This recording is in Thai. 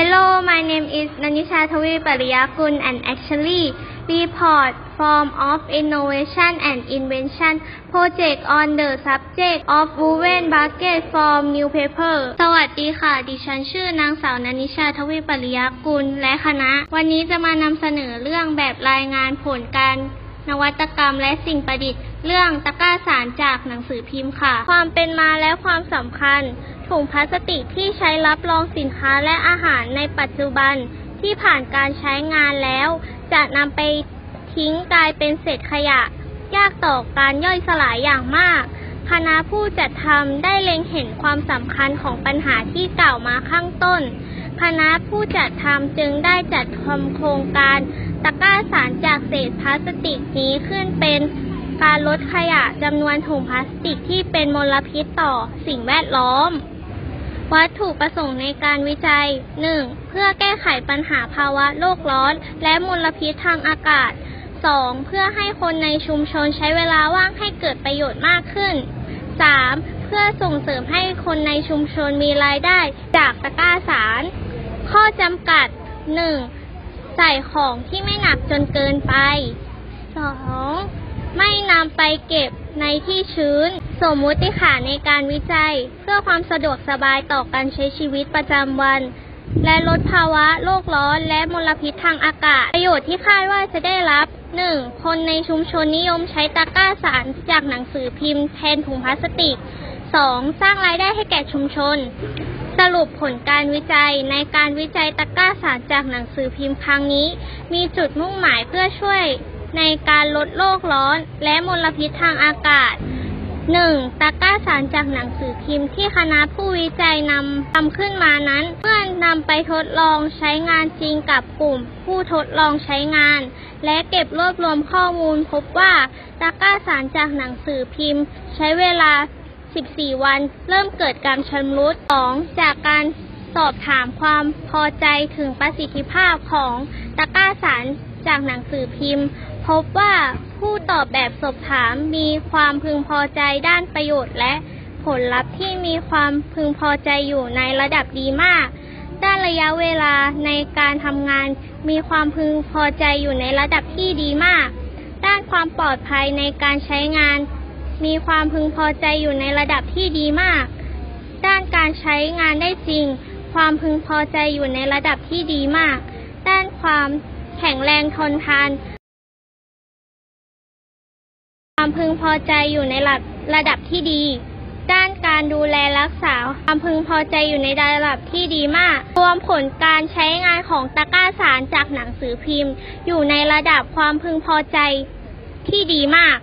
Hello, my name is Nanisha Thavi Pariyakun and actually report form of innovation and invention project on the subject of woven basket from newspaper สวัสดีค่ะ ดิฉันชื่อนางสาวนันิชาทวีปริยากุลและคณะ วันนี้จะมานำเสนอเรื่องแบบรายงานผลการนวัตกรรมและสิ่งประดิษฐ์ เรื่องตะกร้าสารจากหนังสือพิมพ์ค่ะ ความเป็นมาและความสำคัญ ถุงพลาสติกที่ใช้รับรองสินค้าและอาหารในปัจจุบันที่ผ่านการใช้งานแล้ว จะนำไปทิ้งกลายเป็นเศษขยะ ยากต่อการย่อยสลายอย่างมาก คณะผู้จัดทำได้เล็งเห็นความสำคัญของปัญหาที่กล่าวมาข้างต้น คณะผู้จัดทำจึงได้จัดทำโครงการตะกร้าสารจากเศษพลาสติกนี้ขึ้นเป็นการลดขยะจำนวนถุงพลาสติกที่เป็นมลพิษต่อสิ่งแวดล้อม วัตถุประสงค์ในการวิจัย 1. เพื่อแก้ไขปัญหาภาวะโลกร้อน และมลพิษทางอากาศ 2. เพื่อให้คนในชุมชนใช้เวลาว่างให้เกิดประโยชน์มากขึ้น 3. เพื่อส่งเสริมให้คนในชุมชนมีรายได้จากตะกร้าสาร ข้อจำกัด 1. ใส่ของที่ไม่หนักจนเกินไป 2. ไม่นำไปเก็บในที่ชื้น สมมุติฐานในการวิจัย เพื่อความสะดวกสบายต่อการใช้ชีวิตประจำวัน และลดภาวะโลกร้อนและมลพิษทางอากาศ ประโยชน์ที่คาดว่าจะได้รับ 1. คนในชุมชนนิยมใช้ตะกร้าสารจากหนังสือพิมพ์แทนถุงพลาสติก 2. สร้างรายได้ให้แก่ชุมชน สรุปผลการวิจัยในการวิจัยตะกร้าสารจากหนังสือพิมพ์ครั้งนี้ มีจุดมุ่งหมายเพื่อช่วยในการลดโลกร้อนและมลพิษทางอากาศ 1. ตะกร้าสารจากหนังสือพิมพ์ที่คณะผู้วิจัยนำทำขึ้นมานั้น เมื่อนำไปทดลองใช้งานจริงกับกลุ่ม ผู้ทดลองใช้งาน และเก็บรวบรวมข้อมูลพบว่า ตะกร้าสารจากหนังสือพิมพ์ ใช้เวลา 14 วัน เริ่มเกิดการชำรุด 2. จากการสอบถามความพอใจถึงประสิทธิภาพของตะกร้าสารจากหนังสือพิมพ์ พบว่า ผู้ตอบแบบสอบถามมีความพึงพอใจด้านประโยชน์ และผลลัพธ์ที่มีความพึงพอใจอยู่ในระดับดีมาก ด้านระยะเวลาในการทำงานมีความพึงพอใจอยู่ในระดับที่ดีมาก ด้านความปลอดภัยในการใช้งาน มีความพึงพอใจอยู่ในระดับที่ดีมาก ด้านการใช้งานได้จริง ความพึงพอใจอยู่ในระดับที่ดีมาก ด้านความแข็งแรงทนทาน ความพึงพอใจอยู่ในระระดับที่ดี ด้านการดูแลรักษา ความพึงพอใจอยู่ในระดับที่ดีมาก รวมผลการใช้งานของตะกร้าสารจากหนังสือพิมพ์ อยู่ในระดับความพึงพอใจที่ดีมาก